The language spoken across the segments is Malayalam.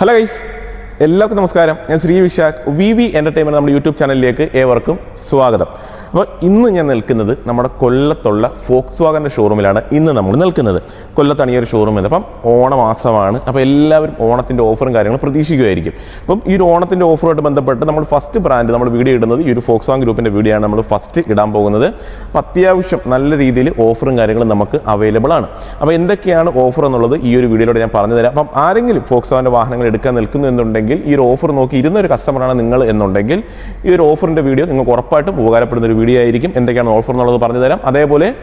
ഹലോ ഗൈസ് എല്ലാവർക്കും നമസ്കാരം. ഞാൻ Sree Vishakh. V V entertainment നമ്മുടെ യൂട്യൂബ് ചാനലിലേക്ക് ഏവർക്കും സ്വാഗതം. അപ്പോൾ ഇന്ന് ഞാൻ നിൽക്കുന്നത് നമ്മുടെ കൊല്ലത്തുള്ള ഫോക്സ് വാഗന്റെ ഷോറൂമിലാണ് ഇന്ന് നമ്മൾ നിൽക്കുന്നത്. കൊല്ലത്താണ് ഈ ഒരു ഷോറൂം അപ്പം ഓണമാസമാണ്. അപ്പോൾ എല്ലാവരും ഓണത്തിന്റെ ഓഫറും കാര്യങ്ങളും പ്രതീക്ഷിക്കുമായിരിക്കും. അപ്പം ഈ ഒരു ഓണത്തിന്റെ ഓഫറുമായിട്ട് ബന്ധപ്പെട്ട് നമ്മൾ ഫസ്റ്റ് ബ്രാൻഡ് നമ്മൾ വീഡിയോ ഇടുന്നത് ഈ ഒരു ഫോക്സ് വാങ് ഗ്രൂപ്പിന്റെ വീഡിയോ ആണ് നമ്മൾ ഫസ്റ്റ് ഇടാൻ പോകുന്നത്. അപ്പോൾ അത്യാവശ്യം നല്ല രീതിയിൽ ഓഫറും കാര്യങ്ങളും നമുക്ക് അവൈലബിൾ ആണ്. അപ്പോൾ എന്തൊക്കെയാണ് ഓഫർ എന്നുള്ളത് ഈ ഒരു വീഡിയോയിലൂടെ ഞാൻ പറഞ്ഞു തരാം. അപ്പം ആരെങ്കിലും ഫോക്സ് വാങ്ങിന്റെ വാഹനങ്ങൾ എടുക്കാൻ നിൽക്കുന്നു എന്നുണ്ടെങ്കിൽ ഈ ഒരു ഓഫർ നോക്കി ഇരുന്ന ഒരു കസ്റ്റമറാണ് നിങ്ങൾ എന്നുണ്ടെങ്കിൽ ഈ ഒരു ഓഫറിന്റെ വീഡിയോ നിങ്ങൾക്ക് ഉറപ്പായിട്ടും ഉപകാരപ്പെടുന്ന ഒരു വീഡിയോ ആയിരിക്കും എന്തൊക്കെയാണ് ഓഫർ എന്നുള്ളത് പറഞ്ഞു തരാം. അതേപോലെ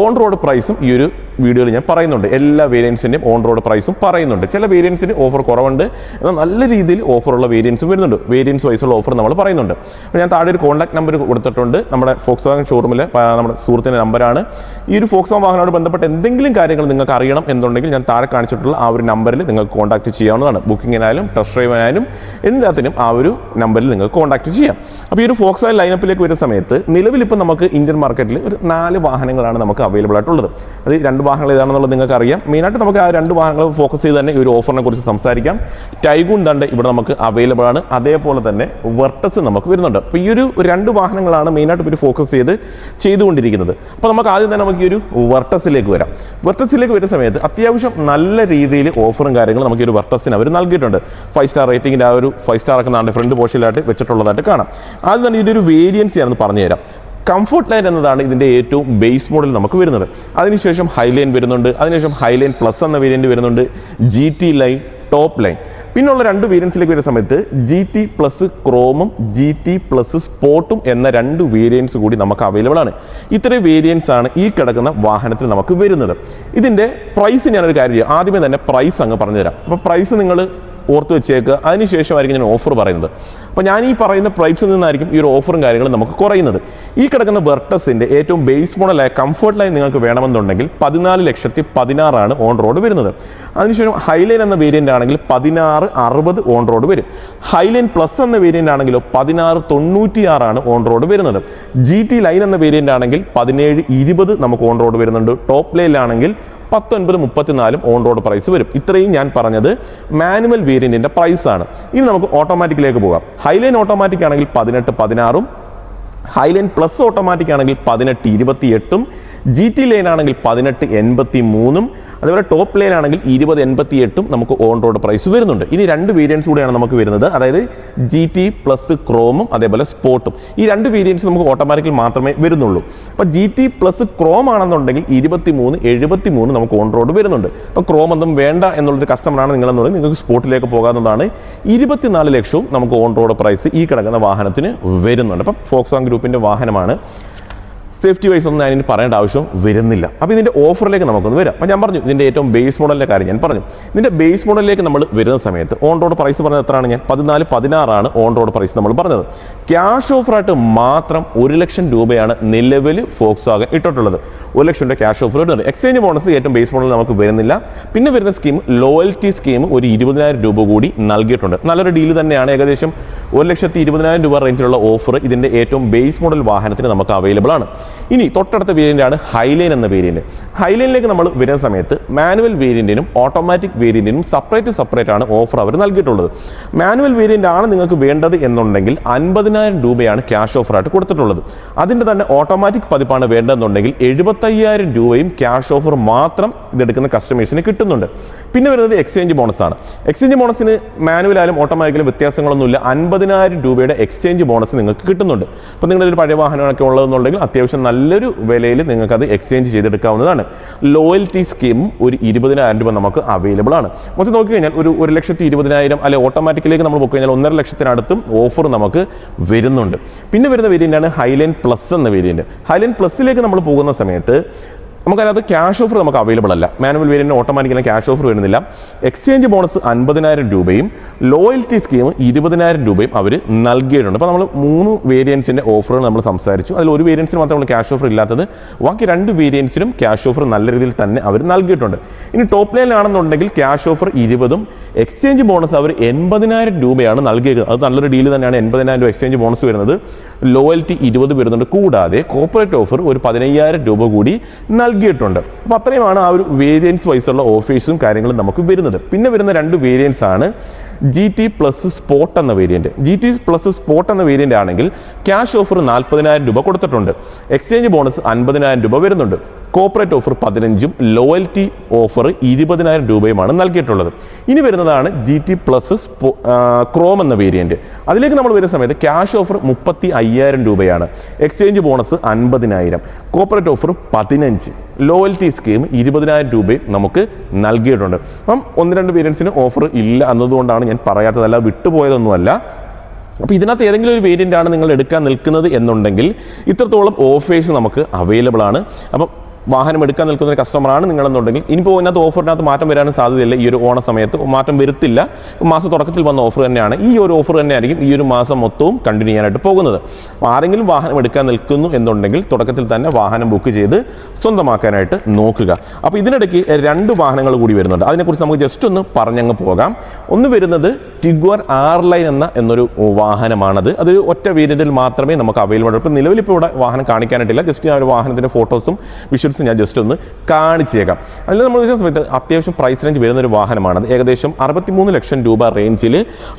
ഓൺ റോഡ് പ്രൈസും ഈ ഒരു വീഡിയോയിൽ ഞാൻ പറയുന്നുണ്ട്. എല്ലാ വേരിയൻസിന്റെയും ഓൺ റോഡ് പ്രൈസും പറയുന്നുണ്ട്. ചില വേരിയൻസിന് ഓഫർ കുറവുണ്ട്. എന്നാൽ നല്ല രീതിയിൽ ഓഫറുള്ള വേരിയൻസും വരുന്നുണ്ട്. വേരിയൻസ് വൈസുള്ള ഓഫർ നമ്മൾ പറയുന്നുണ്ട്. അപ്പോൾ ഞാൻ താഴെ ഒരു കോൺടാക്ട് നമ്പർ കൊടുത്തിട്ടുണ്ട്. നമ്മുടെ ഫോക്സ് വാഗൻ ഷോറൂമിലെ നമ്മുടെ സുഹൃത്തിന്റെ നമ്പറാണ് ഈ ഒരു ഫോക്സ് വാഹനോട് ബന്ധപ്പെട്ട് എന്തെങ്കിലും കാര്യങ്ങൾ നിങ്ങൾക്ക് അറിയണം എന്നുണ്ടെങ്കിൽ ഞാൻ താഴെ കാണിച്ചിട്ടുള്ള ആ ഒരു നമ്പറിൽ നിങ്ങൾക്ക് കോൺടാക്ട് ചെയ്യാവുന്നതാണ്. ബുക്കിങ്ങിനായാലും ടെസ്റ്റ് ഡ്രൈവിനായാലും എല്ലാത്തിനും ആ ഒരു നമ്പറിൽ നിങ്ങൾക്ക് കോൺടാക്ട് ചെയ്യാം. അപ്പോൾ ഈ ഒരു ഫോക്സ് ലൈനപ്പിലേക്ക് വരുന്ന സമയത്ത് നിലവിൽ ഇപ്പോൾ നമുക്ക് ഇന്ത്യൻ മാർക്കറ്റിൽ ഒരു നാല് വാഹനങ്ങളാണ് നമുക്ക് അവൈലബിൾ ആയിട്ടുള്ളത്. അത് രണ്ട് വാഹനങ്ങൾ ഏതാണെന്നുള്ളത് നിങ്ങൾക്ക് അറിയാം മെയിനായിട്ട് നമുക്ക് ആ രണ്ട് വാഹനങ്ങൾ ഫോക്കസ് ചെയ്ത് തന്നെ ഈ ഒരു ഓഫറിനെ കുറിച്ച് സംസാരിക്കാം. ടൈഗൂൺ ദണ്ട് ഇവിടെ നമുക്ക് അവൈലബിൾ ആണ്. അതേപോലെ തന്നെ വെർട്ടസ് നമുക്ക് വരുന്നുണ്ട്. അപ്പോൾ ഈ ഒരു രണ്ട് വാഹനങ്ങളാണ് മെയിനായിട്ട് ഇവർ ഫോക്കസ് ചെയ്ത് ചെയ്തുകൊണ്ടിരിക്കുന്നത്. അപ്പോൾ നമുക്ക് ആദ്യം തന്നെ നമുക്ക് ഈ ഒരു വെർട്ടസിലേക്ക് വരാം. വെർട്ടസിലേക്ക് വരുന്ന സമയത്ത് അത്യാവശ്യം നല്ല രീതിയിൽ ഓഫറും കാര്യങ്ങളും നമുക്ക് ഈ ഒരു വെർട്ടസിന് അവർ നൽകിയിട്ടുണ്ട്. ഫൈവ് സ്റ്റാർ റേറ്റിംഗിന്റെ ആ ഒരു ഫൈവ് സ്റ്റാർ ഒക്കെ നാണ്ട് ഫ്രണ്ട് പോർഷനിലായിട്ട് വെച്ചിട്ടുള്ളതായിട്ട് കാണാം. ആദ്യം തന്നെ ഇതിന്റെ ഒരു വേരിയൻസ് ഞാനൊന്ന് പറഞ്ഞുതരാം. കംഫർട്ട് ലൈൻ എന്നതാണ് ഇതിന്റെ ഏറ്റവും ബേസ് മോഡൽ നമുക്ക് വരുന്നത്. അതിനുശേഷം ഹൈലൈൻ വരുന്നുണ്ട്. അതിനുശേഷം ഹൈലൈൻ പ്ലസ് എന്ന വേരിയന്റ് വരുന്നുണ്ട്. G T line top line പിന്നുള്ള രണ്ട് വേരിയൻസിലേക്ക് വരുന്ന സമയത്ത് ജി ടി പ്ലസ് ക്രോമും ജി ടി പ്ലസ് സ്പോട്ടും എന്ന രണ്ട് വേരിയൻസ് കൂടി നമുക്ക് അവൈലബിൾ ആണ്. ഇത്രയും വേരിയൻസ് ആണ് ഈ കിടക്കുന്ന വാഹനത്തിൽ നമുക്ക് വരുന്നത്. ഇതിന്റെ പ്രൈസ് ഞാനൊരു കാര്യം ചെയ്യാം. ആദ്യമേ തന്നെ പ്രൈസ് അങ്ങ് പറഞ്ഞുതരാം. അപ്പോൾ പ്രൈസ് നിങ്ങൾ ഓർത്ത് വെച്ചേക്കുക. അതിനുശേഷമായിരിക്കും ഞാൻ ഓഫർ പറയുന്നത്. അപ്പോൾ ഞാൻ ഈ പറയുന്ന പ്രൈസിൽ നിന്നായിരിക്കും ഈ ഒരു ഓഫറും കാര്യങ്ങളും നമുക്ക് കുറയുന്നത്. ഈ കിടക്കുന്ന വെർട്ടസിന്റെ ഏറ്റവും ബേസ് മോഡലായ കംഫർട്ട് ലൈൻ നിങ്ങൾക്ക് വേണമെന്നുണ്ടെങ്കിൽ പതിനാല് ലക്ഷത്തി പതിനാറാണ് ഓൺ റോഡ് വരുന്നത്. അതിനുശേഷം ഹൈലൈൻ എന്ന വേരിയന്റ് ആണെങ്കിൽ പതിനാറ് അറുപത് ഓൺ റോഡ് വരും. ഹൈലൈൻ പ്ലസ് എന്ന വേരിയന്റ് ആണെങ്കിലോ പതിനാറ് തൊണ്ണൂറ്റിയാറാണ് ഓൺ റോഡ് വരുന്നത്. ജി ടി ലൈൻ എന്ന വേരിയന്റ് ആണെങ്കിൽ പതിനേഴ് ഇരുപത് നമുക്ക് ഓൺ റോഡ് വരുന്നുണ്ട്. ടോപ്പ് ലൈനിലാണെങ്കിൽ പത്തൊൻപത് മുപ്പത്തിനാലും ഓൺ റോഡ് പ്രൈസ് വരും. ഇത്രയും ഞാൻ പറഞ്ഞത് മാനുവൽ വേരിയന്റിന്റെ പ്രൈസ് ആണ്. ഇനി നമുക്ക് ഓട്ടോമാറ്റിക്കിലേക്ക് പോകാം. ഹൈലൈൻ ഓട്ടോമാറ്റിക് ആണെങ്കിൽ പതിനെട്ട് പതിനാറും ഹൈലൈൻ പ്ലസ് ഓട്ടോമാറ്റിക് ആണെങ്കിൽ പതിനെട്ട് ഇരുപത്തി എട്ടും ജി ടി ലൈൻ ആണെങ്കിൽ പതിനെട്ട് എൺപത്തി മൂന്നും അതേപോലെ ടോപ്പ് ലൈൻ ആണെങ്കിൽ ഇരുപത് എൺപത്തി എട്ടും നമുക്ക് ഓൺ റോഡ് പ്രൈസ് വരുന്നുണ്ട്. ഇനി രണ്ട് വേരിയൻസ് കൂടെയാണ് നമുക്ക് വരുന്നത്. അതായത് ജി ടി പ്ലസ് ക്രോമും അതേപോലെ സ്പോർട്ടും ഈ രണ്ട് വേരിയൻസ് നമുക്ക് ഓട്ടോമാറ്റിക്കൽ മാത്രമേ വരുന്നുള്ളൂ. അപ്പോൾ ജി ടി പ്ലസ് ക്രോം ആണെന്നുണ്ടെങ്കിൽ ഇരുപത്തി മൂന്ന് എഴുപത്തി മൂന്ന് നമുക്ക് ഓൺ റോഡ് വരുന്നുണ്ട്. അപ്പോൾ ക്രോം ഒന്നും വേണ്ട എന്നുള്ളൊരു കസ്റ്റമറാണ് നിങ്ങളെന്നുള്ളത് നിങ്ങൾക്ക് സ്പോർട്ടിലേക്ക് പോകാവുന്നതാണ്. ഇരുപത്തിനാല് ലക്ഷവും നമുക്ക് ഓൺ റോഡ് പ്രൈസ് ഈ കിടക്കുന്ന വാഹനത്തിന് വരുന്നുണ്ട്. അപ്പം ഫോക്സ് ഗ്രൂപ്പിന്റെ വാഹനമാണ്. സേഫ്റ്റി വൈസ് ഒന്നും ഞാൻ പറയേണ്ട ആവശ്യം വരുന്നില്ല. അപ്പോൾ ഇതിന്റെ ഓഫറിലേക്ക് നമുക്കൊന്ന് വരാം. അപ്പോൾ ഞാൻ പറഞ്ഞു ഇതിന്റെ ഏറ്റവും ബേസ് മോഡലിന്റെ കാര്യം ഞാൻ പറഞ്ഞു. ഇതിന്റെ ബേസ് മോഡലിലേക്ക് നമ്മൾ വരുന്ന സമയത്ത് ഓൺ റോഡ് പ്രൈസ് പറഞ്ഞത് എത്രയാണ് ഞാൻ? പതിനാല് പതിനാറാണ് ഓൺ റോഡ് പ്രൈസ് നമ്മൾ പറഞ്ഞത്. ക്യാഷ് ഓഫറായിട്ട് മാത്രം ഒരു ലക്ഷം രൂപയാണ് നിലവിൽ ഫോക്സ് ആകെ ഇട്ടിട്ടുള്ളത്. ഒരു ലക്ഷം രൂപ ക്യാഷ് ഓഫർ വരുന്നുണ്ട് എക്സ്ചേഞ്ച് ബോണസ് ഏറ്റവും ബേസ് മോഡൽ നമുക്ക് വരുന്നില്ല. പിന്നെ വരുന്ന സ്കീം ലോയൽറ്റി സ്കീം ഒരു ഇരുപതിനായിരം രൂപ കൂടി നൽകിയിട്ടുണ്ട്. നല്ലൊരു ഡീൽ തന്നെയാണ്. ഏകദേശം ഒരു ലക്ഷത്തി ഇരുപതിനായിരം രൂപ റേഞ്ചിലുള്ള ഓഫർ ഇതിന്റെ ഏറ്റവും ബേസ് മോഡൽ വാഹനത്തിന് നമുക്ക് അവൈലബിൾ ആണ്. ഇനി തൊട്ടടുത്ത വേരിയന്റാണ് ഹൈലൈൻ എന്ന വേരിയന്റ് ഹൈലൈനിലേക്ക് നമ്മൾ വരുന്ന സമയത്ത് മാനുവൽ വേരിയന്റിനും ഓട്ടോമാറ്റിക് വേരിയന്റിനും സെപ്പറേറ്റ് സെപ്പറേറ്റ് ആണ് ഓഫർ അവർ നൽകിയിട്ടുള്ളത്. മാനുവൽ വേരിയന്റ് ആണ് നിങ്ങൾക്ക് വേണ്ടത് എന്നുണ്ടെങ്കിൽ അൻപതിനായിരം രൂപയാണ് ക്യാഷ് ഓഫറായിട്ട് കൊടുത്തിട്ടുള്ളത്. അതിന്റെ തന്നെ ഓട്ടോമാറ്റിക് പതിപ്പാണ് വേണ്ടതെന്നുണ്ടെങ്കിൽ എഴുപത്തയ്യായിരം രൂപയും ക്യാഷ് ഓഫർ മാത്രം ഇതെടുക്കുന്ന കസ്റ്റമേഴ്സിന് കിട്ടുന്നുണ്ട്. പിന്നെ വരുന്നത് എക്സ്ചേഞ്ച് ആണ്. എക്സ്ചേഞ്ച് ബോണസിന് മാനുവലായാലും ഓട്ടോമാറ്റിക്കലും വ്യത്യാസങ്ങളൊന്നുമില്ല. അൻപതിനായിരം രൂപയുടെ എക്സ്ചേഞ്ച് ബോണസ് നിങ്ങൾക്ക് കിട്ടുന്നുണ്ട്. അപ്പോൾ നിങ്ങളുടെ ഒരു പഴയ വാഹനമൊക്കെ ഉള്ളതെന്നുണ്ടെങ്കിൽ അത്യാവശ്യം നല്ലൊരു വിലയിൽ നിങ്ങൾക്കത് എക്സ്ചേഞ്ച് ചെയ്തെടുക്കാവുന്നതാണ്. ലോയൽറ്റി സ്കീമും ഒരു ഇരുപതിനായിരം രൂപ നമുക്ക് അവൈലബിൾ ആണ്. മൊത്തം നോക്കിക്കഴിഞ്ഞാൽ ഒരു ഒരു ലക്ഷത്തി ഇരുപതിനായിരം അല്ലെ ഓട്ടോമാറ്റിക്കിലേക്ക് നമ്മൾ പോയി കഴിഞ്ഞാൽ ഒന്നര ലക്ഷത്തിനടുത്തും ഓഫർ നമുക്ക് വരുന്നുണ്ട്. പിന്നെ വരുന്ന വേരിയന്റാണ് ഹൈലൈൻ പ്ലസ് എന്ന വേരിയന്റ് ഹൈലൈൻ പ്ലസ്സിലേക്ക് നമ്മൾ പോകുന്ന സമയത്ത് നമുക്കതിനകത്ത് ക്യാഷ് ഓഫർ നമുക്ക് അവൈലബിൾ അല്ല. Manual variant automatically cash offer വരുന്നില്ല. എക്സ്ചേഞ്ച് ബോണസ് അൻപതിനായിരം രൂപയും ലോയൽറ്റി സ്കീം ഇരുപതിനായിരം രൂപയും അവർ നൽകിയിട്ടുണ്ട്. അപ്പോൾ നമ്മൾ മൂന്ന് വേരിയൻസിന്റെ ഓഫറുകൾ നമ്മൾ സംസാരിച്ചു. അതിൽ ഒരു വേരിയൻസിന് മാത്രമേ നമ്മൾ ക്യാഷ് ഓഫർ ഇല്ലാത്തത്. ബാക്കി രണ്ട് വേരിയൻസിനും ക്യാഷ് ഓഫർ നല്ല രീതിയിൽ തന്നെ അവർ നൽകിയിട്ടുണ്ട്. ഇനി ടോപ്പ് ലൈനിലാണെന്നുണ്ടെങ്കിൽ ക്യാഷ് ഓഫർ ഇരുപതും എക്സ്ചേഞ്ച് ബോണസ് അവർ എൺപതിനായിരം രൂപയാണ് നൽകിയത്. അത് നല്ലൊരു ഡീൽ തന്നെയാണ്. എൺപതിനായിരം രൂപ എക്സ്ചേഞ്ച് ബോണസ് വരുന്നത്. ലോയൽറ്റി ഇരുപത് വരുന്നുണ്ട്. കൂടാതെ കോർപ്പറേറ്റ് ഓഫർ ഒരു പതിനയ്യായിരം രൂപ കൂടി നൽകിയിട്ടുണ്ട്. അപ്പോൾ അത്രയുമാണ് ആ ഒരു വേരിയൻസ് വൈസുള്ള ഓഫേഴ്സും കാര്യങ്ങളും നമുക്ക് വരുന്നത്. പിന്നെ വരുന്ന രണ്ട് വേരിയൻസ് ആണ് ജി ടി പ്ലസ് സ്പോട്ട് എന്ന variant G T Plus Sport എന്ന വേരിയന്റ് ആണെങ്കിൽ ക്യാഷ് ഓഫർ നാൽപ്പതിനായിരം രൂപ കൊടുത്തിട്ടുണ്ട്. എക്സ്ചേഞ്ച് ബോണസ് അൻപതിനായിരം രൂപ വരുന്നുണ്ട്. കോപ്പറേറ്റ് ഓഫർ പതിനഞ്ചും ലോയൽറ്റി ഓഫർ ഇരുപതിനായിരം രൂപയുമാണ് നൽകിയിട്ടുള്ളത്. ഇനി വരുന്നതാണ് ജി ടി പ്ലസ് ക്രോം എന്ന വേരിയന്റ്. അതിലേക്ക് നമ്മൾ വരുന്ന സമയത്ത് ക്യാഷ് ഓഫർ മുപ്പത്തി അയ്യായിരം രൂപയാണ്. എക്സ്ചേഞ്ച് ബോണസ് അൻപതിനായിരം. കോപ്പറേറ്റ് ഓഫർ പതിനഞ്ച്. ലോയൽറ്റി സ്കീം ഇരുപതിനായിരം രൂപയും നമുക്ക് നൽകിയിട്ടുണ്ട്. അപ്പം ഒന്ന് രണ്ട് വേരിയൻസിന് ഓഫർ ഇല്ല എന്നതുകൊണ്ടാണ് ഞാൻ പറയാത്തതല്ല വിട്ടുപോയതൊന്നുമല്ല. അപ്പോൾ ഇതിനകത്ത് ഏതെങ്കിലും ഒരു വേരിയന്റ് ആണ് നിങ്ങൾ എടുക്കാൻ നിൽക്കുന്നത് എന്നുണ്ടെങ്കിൽ ഇത്രത്തോളം ഓഫേഴ്സ് നമുക്ക് അവൈലബിൾ ആണ്. അപ്പം വാഹനം എടുക്കാൻ നിൽക്കുന്ന ഒരു കസ്റ്റമറാണ് നിങ്ങളെന്നുണ്ടെങ്കിൽ ഇനിയിപ്പോൾ ഇതിനകത്ത് ഓഫറിനകത്ത് മാറ്റം വരാനും സാധ്യതയില്ല. ഈ ഒരു ഓണ സമയത്ത് മാറ്റം വരുത്തില്ല. മാസ തുടക്കത്തിൽ വന്ന ഓഫർ തന്നെയാണ്. ഈ ഒരു ഓഫർ തന്നെയായിരിക്കും ഈ ഒരു മാസം മൊത്തവും കണ്ടിന്യൂ ചെയ്യാനായിട്ട് പോകുന്നത്. ആരെങ്കിലും വാഹനം എടുക്കാൻ നിൽക്കുന്നു എന്നുണ്ടെങ്കിൽ തുടക്കത്തിൽ തന്നെ വാഹനം ബുക്ക് ചെയ്ത് സ്വന്തമാക്കാനായിട്ട് നോക്കുക. അപ്പോൾ ഇതിനിടയ്ക്ക് രണ്ട് വാഹനങ്ങൾ കൂടി വരുന്നുണ്ട്. അതിനെക്കുറിച്ച് നമുക്ക് ജസ്റ്റ് ഒന്ന് പറഞ്ഞങ്ങ് പോകാം. ഒന്ന് വരുന്നത് ടിഗ്വർ ആർ ലൈൻ എന്ന എന്നൊരു വാഹനമാണത്. അത് ഒറ്റ വേരിയന്റിൽ മാത്രമേ നമുക്ക് അവൈലബിൾ ഉള്ളൂ. ഇപ്പോൾ നിലവിൽ ഇപ്പോൾ ഇവിടെ വാഹനം കാണിക്കാനായിട്ടില്ല. ജസ്റ്റ് ഞാൻ ഒരു വാഹനത്തിന്റെ ഫോട്ടോസും വിഷ്വൽസും ഞാൻ ജസ്റ്റ് ഒന്ന് കാണിച്ചേക്കാം. അതിൽ നമ്മൾ വിളിച്ച സമയത്ത് അത്യാവശ്യം പ്രൈസ് റേഞ്ച് വരുന്ന ഒരു വാഹനമാണത് ഏകദേശം അറുപത്തിമൂന്ന് ലക്ഷം രൂപ റേഞ്ചിൽ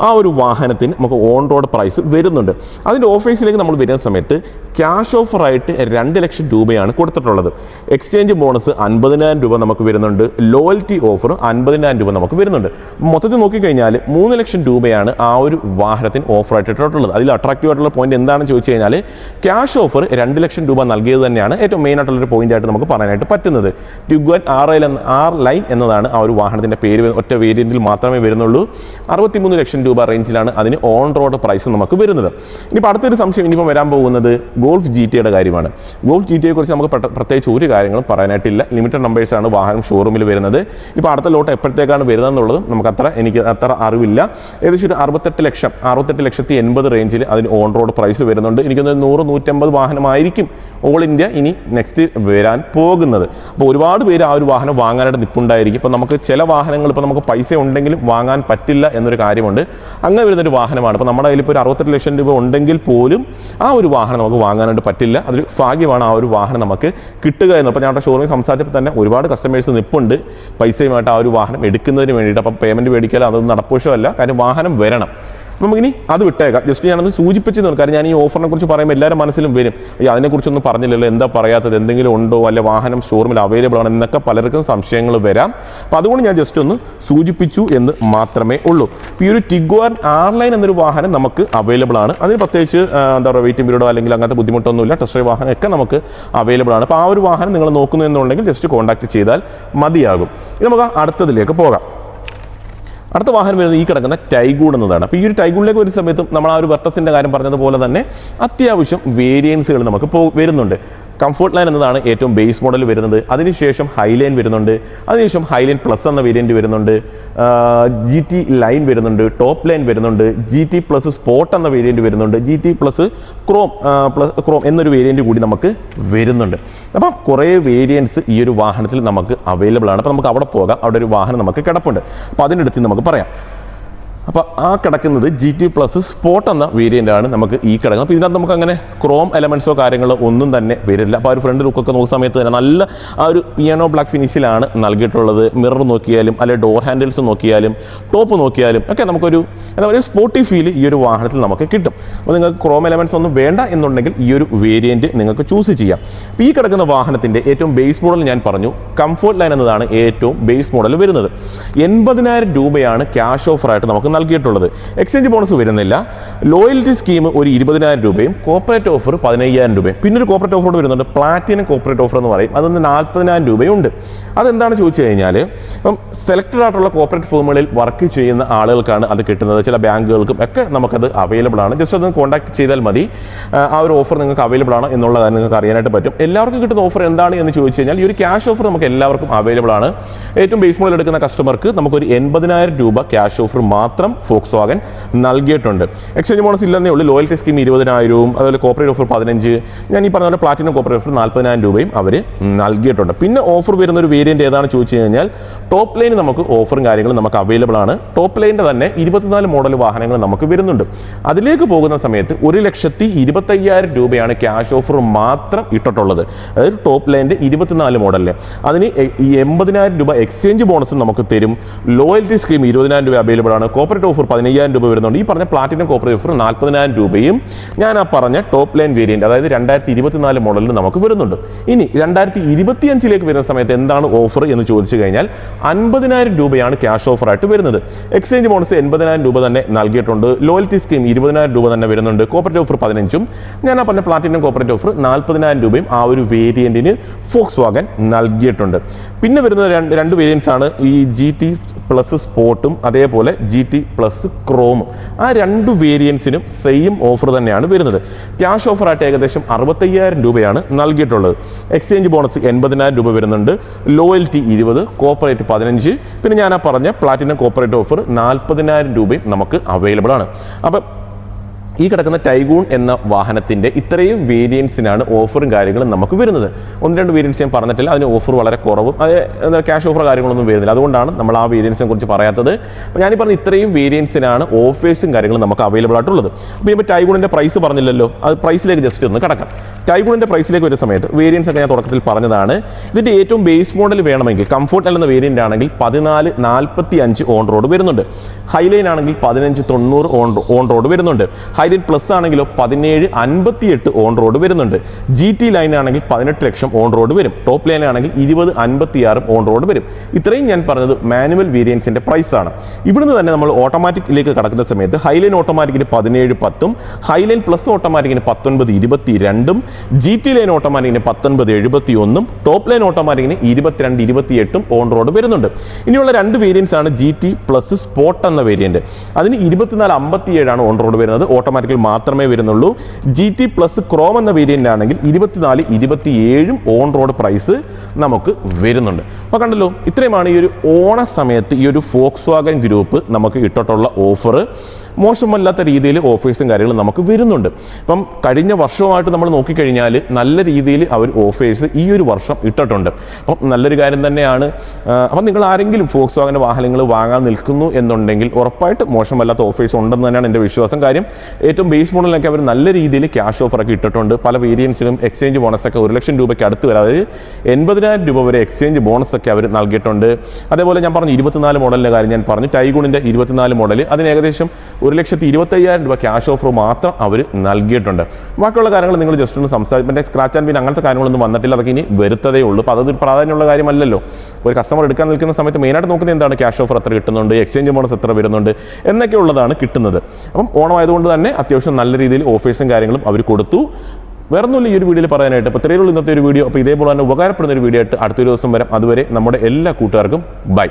ആ ഒരു വാഹനത്തിന് നമുക്ക് ഓൺ റോഡ് പ്രൈസ് വരുന്നുണ്ട്. അതിന്റെ ഓഫീസിലേക്ക് നമ്മൾ വരുന്ന സമയത്ത് ക്യാഷ് ഓഫറായിട്ട് രണ്ട് ലക്ഷം രൂപയാണ് കൊടുത്തിട്ടുള്ളത്. എക്സ്ചേഞ്ച് ബോണസ് അൻപതിനായിരം രൂപ നമുക്ക് വരുന്നുണ്ട്. ലോയൽറ്റി ഓഫർ അൻപതിനായിരം രൂപ നമുക്ക് വരുന്നുണ്ട്. മൊത്തത്തിൽ നോക്കിക്കഴിഞ്ഞാൽ മൂന്ന് ലക്ഷം രൂപയാണ് ആ ഒരു വാഹനത്തിന് ഓഫർ ആയിട്ട് ഇട്ടിട്ടുള്ളത് അതിൽ അട്രാക്റ്റീവ് ആയിട്ടുള്ള പോയിന്റ് എന്താണെന്ന് ചോദിച്ചു കഴിഞ്ഞാൽ ക്യാഷ് ഓഫർ രണ്ട് ലക്ഷം രൂപ നൽകിയത് തന്നെയാണ് ഏറ്റവും മെയിൻ ആയിട്ടുള്ള ഒരു പോയിന്റ് ആയിട്ട് നമുക്ക് പറയാനായിട്ട് പറ്റുന്നത്. ട്യുഗ്വൻ ആർ എൽ എന്ന ആർ ലൈൻ എന്നതാണ് ആ ഒരു വാഹനത്തിന്റെ പേര് ഒറ്റ വേരിയന്റിൽ മാത്രമേ വരുന്നുള്ളൂ. അറുപത്തിമൂന്ന് ലക്ഷം രൂപ റേഞ്ചിലാണ് അതിന് ഓൺ റോഡ് പ്രൈസ് നമുക്ക് വരുന്നത്. ഇനിയിപ്പോൾ അടുത്തൊരു സംശയം ഇനിയിപ്പോൾ വരാൻ പോകുന്നത് ഗോൾഫ് ജി ടിയുടെ കാര്യമാണ്. ഗോൾഫ് ജി ടിയെക്കുറിച്ച് നമുക്ക് പ്രത്യേക- പ്രത്യേകിച്ച് ഒരു കാര്യങ്ങളും പറയാനായിട്ടില്ല. ലിമിറ്റഡ് നമ്പേഴ്സാണ് വാഹനം ഷോറൂമിൽ വരുന്നത്. ഇപ്പോൾ അടുത്ത ലോട്ട് എപ്പോഴത്തേക്കാണ് വരുന്നതെന്നുള്ളത് നമുക്ക് അത്ര എനിക്ക് അത്ര അറിവില്ല. ഏകദേശം ഒരു അറുപത്തെട്ട് ലക്ഷം അറുപത്തെട്ട് ലക്ഷത്തി എൺപത് റേഞ്ചിൽ അതിന് ഓൺ റോഡ് പ്രൈസ് വരുന്നുണ്ട്. എനിക്കൊന്ന് നൂറ് നൂറ്റമ്പത് വാഹനമായിരിക്കും ഓൾ ഇന്ത്യ ഇനി നെക്സ്റ്റ് വരാൻ പോകുന്നത്. അപ്പോൾ ഒരുപാട് പേര് ആ ഒരു വാഹനം വാങ്ങാനായിട്ട് നിൽപ്പുണ്ടായിരിക്കും ഇപ്പോൾ നമുക്ക് ചില വാഹനങ്ങൾ ഇപ്പോൾ നമുക്ക് പൈസ ഉണ്ടെങ്കിലും വാങ്ങാൻ പറ്റില്ല എന്നൊരു കാര്യമുണ്ട്. അങ്ങനെ വരുന്നൊരു വാഹനമാണ്. ഇപ്പോൾ നമ്മുടെ കയ്യിൽ ഇപ്പോൾ ഒരു അറുപത്തെട്ട് ലക്ഷം രൂപ ഉണ്ടെങ്കിൽ പോലും ആ ഒരു വാഹനം നമുക്ക് വാങ്ങാനായിട്ട് പറ്റില്ല. അതൊരു ഭാഗ്യമാണ് ആ ഒരു വാഹനം നമുക്ക് കിട്ടുക എന്ന്. അപ്പോൾ ഞങ്ങളുടെ ഷോറൂമിൽ സംസാരിച്ചപ്പോൾ തന്നെ ഒരുപാട് കസ്റ്റമേഴ്സ് നിൽപ്പുണ്ട് പൈസയുമായിട്ട് ആ ഒരു വാഹനം എടുക്കുന്നതിന് വേണ്ടിയിട്ട്. അപ്പോൾ പേയ്മെന്റ് മേടിക്കാൻ അതൊന്നും നടപ്പുഷമല്ല കാര്യം വാഹനം വരണം. നമുക്കിനി അത് വിട്ടേക്കാം. ജസ്റ്റ് ഞാനൊന്ന് സൂചിപ്പിച്ച് നോക്കാം കാര്യം ഞാൻ ഈ ഓഫറിനെ കുറിച്ച് പറയുമ്പോൾ എല്ലാവരും മനസ്സിലും വരും. അയ്യോ അതിനെക്കുറിച്ചൊന്നും പറഞ്ഞില്ലല്ലോ. എന്താ പറയാത്തത്? എന്തെങ്കിലും ഉണ്ടോ? അല്ലെ വാഹനം ഷോറൂമിൽ അവൈലബിൾ ആണ്? എന്നൊക്കെ പലർക്കും സംശയങ്ങൾ വരാം. അപ്പോൾ അതുകൊണ്ട് ഞാൻ ജസ്റ്റ് ഒന്ന് സൂചിപ്പിച്ചു എന്ന് മാത്രമേ ഉള്ളൂ. ഈ ഒരു ടിഗോർ ആർലൈൻ എന്നൊരു വാഹനം നമുക്ക് അവൈലബിൾ ആണ്. അതിന് പ്രത്യേകിച്ച് എന്താ പറയുക വെയിറ്റിംഗ് പീരീഡോ അല്ലെങ്കിൽ അങ്ങനത്തെ ബുദ്ധിമുട്ടൊന്നുമില്ല. ടെസ്റ്റ് വാഹനം ഒക്കെ നമുക്ക് അവൈലബിൾ ആണ്. അപ്പോൾ ആ ഒരു വാഹനം നിങ്ങൾ നോക്കുന്നു എന്നുണ്ടെങ്കിൽ ജസ്റ്റ് കോൺടാക്ട് ചെയ്താൽ മതിയാകും. നമുക്ക് അടുത്തതിലേക്ക് പോകാം. അടുത്ത വാഹനം വരുന്നത് ഈ കിടക്കുന്ന ടൈഗൂഡ് എന്നതാണ്. അപ്പോൾ ഈ ഒരു ടൈഗൂഡിലേക്ക് ഒരു സമയത്തും നമ്മൾ ആ ഒരു വെർട്ടസിന്റെ കാര്യം പറഞ്ഞതുപോലെ തന്നെ അത്യാവശ്യം വേരിയൻസുകൾ നമുക്ക് വരുന്നുണ്ട്. കംഫോർട്ട് ലൈൻ എന്നതാണ് ഏറ്റവും ബേസ് മോഡൽ വരുന്നത്. അതിനുശേഷം ഹൈലൈൻ വരുന്നുണ്ട്. അതിനുശേഷം ഹൈലൈൻ പ്ലസ് എന്ന വേരിയന്റ് വരുന്നുണ്ട്. ജി ടി ലൈൻ വരുന്നുണ്ട്. ടോപ്പ് ലൈൻ വരുന്നുണ്ട്. ജി ടി പ്ലസ് സ്പോട്ട് എന്ന വേരിയന്റ് വരുന്നുണ്ട്. G T plus chrome plus chrome എന്നൊരു വേരിയന്റ് കൂടി നമുക്ക് വരുന്നുണ്ട്. അപ്പം കുറേ വേരിയൻസ് ഈ ഒരു വാഹനത്തിൽ നമുക്ക് അവൈലബിൾ ആണ്. അപ്പോൾ നമുക്ക് അവിടെ പോകാം. അവിടെ ഒരു വാഹനം നമുക്ക് കിടപ്പുണ്ട്. അപ്പോൾ അതിനടുത്ത് നമുക്ക് പറയാം. അപ്പോൾ ആ കിടക്കുന്നത് ജി ടി പ്ലസ് സ്പോട്ട് എന്ന വേരിയന്റ് ആണ് നമുക്ക് ഈ കിടക്കുന്നത്. അപ്പോൾ ഇതിനകത്ത് നമുക്ക് അങ്ങനെ ക്രോം എലമെൻസോ കാര്യങ്ങളോ ഒന്നും തന്നെ വരില്ല. അപ്പോൾ ആ ഒരു ഫ്രണ്ട് ലുക്കൊക്കെ നോക്കുന്ന സമയത്ത് തന്നെ നല്ല ആ ഒരു പിയാനോ ബ്ലാക്ക് ഫിനിഷിലാണ് നൽകിയിട്ടുള്ളത്. മിറർ നോക്കിയാലും അല്ലെങ്കിൽ ഡോർ ഹാൻഡിൽസ് നോക്കിയാലും ടോപ്പ് നോക്കിയാലും ഒക്കെ നമുക്കൊരു എന്താ പറയുക സ്പോർട്ടി ഫീൽ ഈ ഒരു വാഹനത്തിൽ നമുക്ക് കിട്ടും. അപ്പോൾ നിങ്ങൾക്ക് ക്രോം എലമെൻസ് ഒന്നും വേണ്ട എന്നുണ്ടെങ്കിൽ ഈ ഒരു വേരിയന്റ് നിങ്ങൾക്ക് ചൂസ് ചെയ്യാം. ഈ കിടക്കുന്ന വാഹനത്തിന്റെ ഏറ്റവും ബേസ് മോഡൽ ഞാൻ പറഞ്ഞു. കംഫോർട്ട് ലൈൻ എന്നതാണ് ഏറ്റവും ബേസ് മോഡൽ വരുന്നത്. എൺപതിനായിരം രൂപയാണ് ക്യാഷ് ഓഫറായിട്ട് നമുക്ക് നൽകിയിട്ടുള്ളത്. എക്സ്ചേഞ്ച് ബോണസ് വരുന്നില്ല. ലോയൽറ്റി സ്കീം ഒരു ഇരുപതിനായിരം രൂപയും കോപ്പറേറ്റ് ഓഫർ പതിനയ്യായിരം രൂപയും. പിന്നെ ഒരു കോപ്പറേറ്റ് ഓഫർ വരുന്നുണ്ട്. പ്ലാറ്റിനം കോപ്പറേറ്റ് ഓഫർ എന്ന് പറയും. അതൊന്ന് നാൽപ്പതിനായിരം രൂപയുണ്ട് അതെന്താണ് ചോദിച്ചു കഴിഞ്ഞാൽ ഇപ്പം സെലക്റ്റഡ് ആയിട്ടുള്ള കോപ്പറേറ്റ് ഫേമുകളിൽ വർക്ക് ചെയ്യുന്ന ആളുകൾക്കാണ് അത് കിട്ടുന്നത്. ചില ബാങ്കുകൾക്കും ഒക്കെ നമുക്കത് അവൈലബിൾ ആണ്. ജസ്റ്റ് ഒന്ന് കോൺടാക്ട് ചെയ്താൽ മതി. ആ, ഒരു ഓഫർ നിങ്ങൾക്ക് അവൈലബിൾ ആണ് എന്നുള്ള കാര്യം നിങ്ങൾക്ക് അറിയാനായിട്ട് പറ്റും. എല്ലാവർക്കും കിട്ടുന്ന ഓഫർ എന്താണ് എന്ന് ചോദിച്ചു കഴിഞ്ഞാൽ ഈ ഒരു ക്യാഷ് ഓഫർ നമുക്ക് എല്ലാവർക്കും അവൈലബിൾ ആണ്. ഏറ്റവും ബേസ് മോഡൽ എടുക്കുന്ന കസ്റ്റമർക്ക് നമുക്കൊരു എൺപതിനായിരം രൂപ ക്യാഷ് ഓഫർ മാത്രം ഫോക്സ് വാഗൻ നൽകിയിട്ടുണ്ട്. എക്സ്ചേഞ്ച് ബോണസ് ഇല്ലെന്നേ ഉള്ളൂ. ലോയൽറ്റി സ്കീം ഇരുപതിനായിരവും അതുപോലെ കോപ്പറേറ്റ് ഓഫർ പതിനഞ്ച്. ഞാൻ ഈ പറഞ്ഞ പോലെ പ്ലാറ്റിനം കോപ്പറേറ്റ് ഓഫർ നാൽപ്പതിനായിരം രൂപയും അവർ നൽകിയിട്ടുണ്ട്. പിന്നെ ഓഫർ വരുന്ന ഒരു വേരിയന്റ് ഏതാണ് ചോദിച്ചു കഴിഞ്ഞാൽ ടോപ്പ് ലൈൻ നമുക്ക് ഓഫറും കാര്യങ്ങളും നമുക്ക് അവൈലബിൾ ആണ്. ടോപ്പ് ലൈനിന്റെ തന്നെ ഇരുപത്തിനാല് മോഡൽ വാഹനങ്ങൾ നമുക്ക് വരുന്നുണ്ട്. അതിലേക്ക് പോകുന്ന സമയത്ത് ഒരു ലക്ഷത്തി ഇരുപത്തയ്യായിരം രൂപയാണ് ക്യാഷ് ഓഫർ മാത്രം ഇട്ടിട്ടുള്ളത്. അതായത് ടോപ്പ് ലൈന്റെ ഇരുപത്തിനാല് മോഡലിൽ അതിന് എൺപതിനായിരം രൂപ എക്സ്ചേഞ്ച് ബോണസും നമുക്ക് തരും. ലോയൽറ്റി സ്കീം ഇരുപതിനായിരം രൂപ അവൈലബിൾ ആണ്. കോപ്പറേറ്റ് കോപ്പറേറ്റ് ഓഫർ പതിനയ്യായിരം രൂപ വരുന്നുണ്ട്. ഈ പറഞ്ഞ പ്ലാറ്റിനം കോപ്പറേറ്റ് ഓഫർ നാൽപ്പതിനായിരം രൂപയും ഞാൻ ആ പറഞ്ഞ ടോപ്പ് ലൈൻ വേരിയന്റ് അതായത് രണ്ടായിരത്തി ഇരുപത്തിനാല് മോഡലിൽ നമുക്ക് വരുന്നുണ്ട്. ഇനി രണ്ടായിരത്തി ഇരുപത്തിയഞ്ചിലേക്ക് വരുന്ന സമയത്ത് എന്താണ് ഓഫർ എന്ന് ചോദിച്ചു കഴിഞ്ഞാൽ അൻപതിനായിരം രൂപയാണ് ക്യാഷ് ഓഫർ ആയിട്ട് വരുന്നത്. എക്സ്ചേഞ്ച് ബോണസ് എൺപതിനായിരം രൂപ തന്നെ നൽകിയിട്ടുണ്ട്. ലോയൽറ്റി സ്കീം ഇരുപതിനായിരം രൂപ തന്നെ വരുന്നുണ്ട്. കോപ്പറേറ്റ് ഓഫർ പതിനഞ്ചും ഞാൻ ആ പറഞ്ഞ പ്ലാറ്റിനം കോപ്പറേറ്റ് ഓഫർ നാൽപ്പതിനായിരം രൂപയും ആ ഒരു വേരിയന്റിന് ഫോക്സ് വാഗൻ നൽകിയിട്ടുണ്ട്. പിന്നെ വരുന്ന രണ്ട് രണ്ട് വേരിയൻസ് ആണ്. ഈ ജി ടി പ്ലസ് സ്പോർട്ടും അതേപോലെ ജി ടി പ്ലസ് ക്രോം ആ രണ്ട് വേരിയൻസിനും സെയിം ഓഫർ തന്നെയാണ് വരുന്നത്. ക്യാഷ് ഓഫർ ആയിട്ട് ഏകദേശം അറുപത്തയ്യായിരം രൂപയാണ് നൽകിയിട്ടുള്ളത്. എക്സ്ചേഞ്ച് ബോണസ് എൺപതിനായിരം രൂപ വരുന്നുണ്ട്. ലോയൽറ്റി ഇരുപത് കോപ്പറേറ്റ് പതിനഞ്ച്. പിന്നെ ഞാൻ ആ പറഞ്ഞ പ്ലാറ്റിനം കോപ്പറേറ്റ് ഓഫർ നാൽപ്പതിനായിരം രൂപയും നമുക്ക് അവൈലബിൾ ആണ്. അപ്പം ഈ കിടക്കുന്ന ടൈഗൂൺ എന്ന വാഹനത്തിന്റെ ഇത്രയും വേരിയൻസിനാണ് ഓഫറും കാര്യങ്ങളും നമുക്ക് വരുന്നത്. ഒന്ന് രണ്ട് വേരിയൻസ് ഞാൻ പറഞ്ഞിട്ടില്ല. അതിന് ഓഫർ വളരെ കുറവും. അത് ക്യാഷ് ഓഫർ കാര്യങ്ങളൊന്നും വരുന്നില്ല. അതുകൊണ്ടാണ് നമ്മൾ ആ വേരിയൻസിനെ കുറിച്ച് പറയാത്തത്. അപ്പോൾ ഞാനീ പറഞ്ഞ ഇത്രയും വേരിയൻസിനാണ് ഓഫേഴ്സും കാര്യങ്ങളും നമുക്ക് അവൈലബിൾ ആയിട്ടുള്ളത്. അപ്പോൾ ഇപ്പോൾ ടൈഗൂണിന്റെ പ്രൈസ് പറഞ്ഞില്ലല്ലോ. അത് പ്രൈസിലേക്ക് ജസ്റ്റ് ഒന്ന് കിടക്കാം. ടൈഗൂണിന്റെ പ്രൈസിലേക്ക് വരുന്ന സമയത്ത് വേരിയൻസ് ഒക്കെ ഞാൻ തുടക്കത്തിൽ പറഞ്ഞതാണ്. ഇതിന്റെ ഏറ്റവും ബേസ് മോഡൽ വേണമെങ്കിൽ കംഫോർട്ട് എന്ന വേരിയന്റ് ആണെങ്കിൽ പതിനാല് നാൽപ്പത്തി അഞ്ച് ഓൺ റോഡ് വരുന്നുണ്ട്. ഹൈലൈൻ ആണെങ്കിൽ പതിനഞ്ച് തൊണ്ണൂറ് ഓൺ ഓൺ റോഡ് വരുന്നുണ്ട്. ഹൈലൈൻ പ്ലസ് ആണെങ്കിലോ പതിനേഴ് അൻപത്തി എട്ട് ഓൺ റോഡ് വരുന്നുണ്ട്. ജി ടി ലൈൻ ആണെങ്കിൽ പതിനെട്ട് ലക്ഷം ഓൺ റോഡ് വരും. ടോപ്പ് ലൈൻ ആണെങ്കിൽ ഇരുപത് അൻപത്തിയാറും ഓൺ റോഡ് വരും. ഇത്രയും ഞാൻ പറഞ്ഞത് മാനുവൽ വേരിയൻസിന്റെ പ്രൈസ് ആണ്. ഇവിടുന്ന് തന്നെ നമ്മൾ ഓട്ടോമാറ്റിക്കിലേക്ക് കടക്കുന്ന സമയത്ത് ഹൈലൈൻ ഓട്ടോമാറ്റിക്കിന് പതിനേഴ് പത്തും ഹൈലൈൻ പ്ലസ് ഓട്ടോമാറ്റിക്കിന് പത്തൊൻപത് ഇരുപത്തി രണ്ടും ജി ടി ലൈൻ ഓട്ടോമാറ്റിക്കിന് പത്തൊൻപത് എഴുപത്തി ഒന്നും ടോപ്പ് ലൈൻ ഓട്ടോമാറ്റിക്കിന് ഇരുപത്തിരണ്ട് ഇരുപത്തി എട്ടും ഓൺ റോഡ് വരുന്നുണ്ട്. ഇനിയുള്ള രണ്ട് വേരിയൻസ് ആണ് ജി ടി പ്ലസ് സ്പോട്ട് എന്ന വേരിയന്റ് അതിന് ഇരുപത്തിനാല് അമ്പത്തി ഏഴാണ് ഓൺ റോഡ് വരുന്നത്. ഓട്ടോമാറ്റിക്കൽ മാത്രമേ വരുന്നുള്ളൂ. ജി ടി പ്ലസ് ക്രോം എന്ന വേരിയന്റ് ആണെങ്കിൽ ഇരുപത്തിനാല് ഇരുപത്തി ഏഴും ഓൺ റോഡ് പ്രൈസ് നമുക്ക് വരുന്നുണ്ട്. അപ്പോൾ കണ്ടല്ലോ ഇത്രയുമാണ് ഈ ഒരു ഓണ സമയത്ത് ഈ ഒരു ഫോക്സ് വാഗൻ ഗ്രൂപ്പ് നമുക്ക് ഇട്ടിട്ടുള്ള ഓഫർ മോശമല്ലാത്ത രീതിയിൽ ഓഫേഴ്സും കാര്യങ്ങളും നമുക്ക് വരുന്നുണ്ട്. ഇപ്പം കഴിഞ്ഞ വർഷവുമായിട്ട് നമ്മൾ നോക്കിക്കഴിഞ്ഞാൽ നല്ല രീതിയിൽ അവർ ഓഫേഴ്സ് ഈ ഒരു വർഷം ഇട്ടിട്ടുണ്ട്. അപ്പം നല്ലൊരു കാര്യം തന്നെയാണ്. അപ്പം നിങ്ങൾ ആരെങ്കിലും ഫോക്സ് വാഗന്റെ വാഹനങ്ങൾ വാങ്ങാൻ നിൽക്കുന്നു എന്നുണ്ടെങ്കിൽ ഉറപ്പായിട്ട് മോശമല്ലാത്ത ഓഫേഴ്സ് ഉണ്ടെന്ന് തന്നെയാണ് എന്റെ വിശ്വാസം. കാര്യം ഏറ്റവും ബേസ് മോഡലിലൊക്കെ അവർ നല്ല രീതിയിൽ ക്യാഷ് ഓഫറൊക്കെ ഇട്ടിട്ടുണ്ട്. പല വേരിയൻസിലും എക്സ്ചേഞ്ച് ബോണസൊക്കെ ഒരു ലക്ഷം രൂപയ്ക്ക് അടുത്ത് വരെ. അതായത് എൺപതിനായിരം രൂപ വരെ എക്സ്ചേഞ്ച് ബോണസൊക്കെ അവർ നൽകിയിട്ടുണ്ട്. അതേപോലെ ഞാൻ പറഞ്ഞു ഇരുപത്തിനാല് മോഡലിന്റെ കാര്യം ഞാൻ പറഞ്ഞു. ടൈഗൂണിന്റെ ഇരുപത്തിനാല് മോഡൽ അതിന് ഏകദേശം ഒരു ലക്ഷത്തി ഇരുപത്തയ്യായിരം രൂപ ക്യാഷ് ഓഫർ മാത്രം അവർ നൽകിയിട്ടുണ്ട്. ബാക്കിയുള്ള കാര്യങ്ങൾ നിങ്ങൾ ജസ്റ്റ് ഒന്ന് സംസാരിക്കും മറ്റേ സ്ക്രാച്ച് ആൻഡ് പിൻ അങ്ങനത്തെ കാര്യങ്ങളൊന്നും വന്നിട്ടില്ല. അതൊക്കെ ഇനി വരുത്തതേ ഉള്ളൂ. അപ്പോൾ അതൊരു പ്രാധാന്യമുള്ള കാര്യമല്ലല്ലോ. ഒരു കസ്റ്റമർ എടുക്കാൻ നിൽക്കുന്ന സമയത്ത് മെയിനായിട്ട് നോക്കുന്നത് എന്താണ്? ക്യാഷ് ഓഫർ എത്ര കിട്ടുന്നുണ്ട് എക്സ്ചേഞ്ച് ബോണസ് എത്ര വരുന്നുണ്ട് എന്നൊക്കെ ഉള്ളതാണ് കിട്ടുന്നത്. അപ്പം ഓണമായതുകൊണ്ട് തന്നെ അത്യാവശ്യം നല്ല രീതിയിൽ ഓഫേഴ്സും കാര്യങ്ങളും അവർ കൊടുത്തു. വേറൊന്നുമില്ല ഈ ഒരു വീഡിയോയിൽ പറയാനായിട്ട്. അപ്പോൾ ഇത്രയേ ഉള്ളൂ ഇന്നത്തെ ഒരു വീഡിയോ. അപ്പോൾ ഇതേപോലെ തന്നെ ഉപകാരപ്പെടുന്ന ഒരു വീഡിയോ ആയിട്ട് അടുത്തൊരു ദിവസം വരാം. അതുവരെ നമ്മുടെ എല്ലാ കൂട്ടുകാർക്കും ബൈ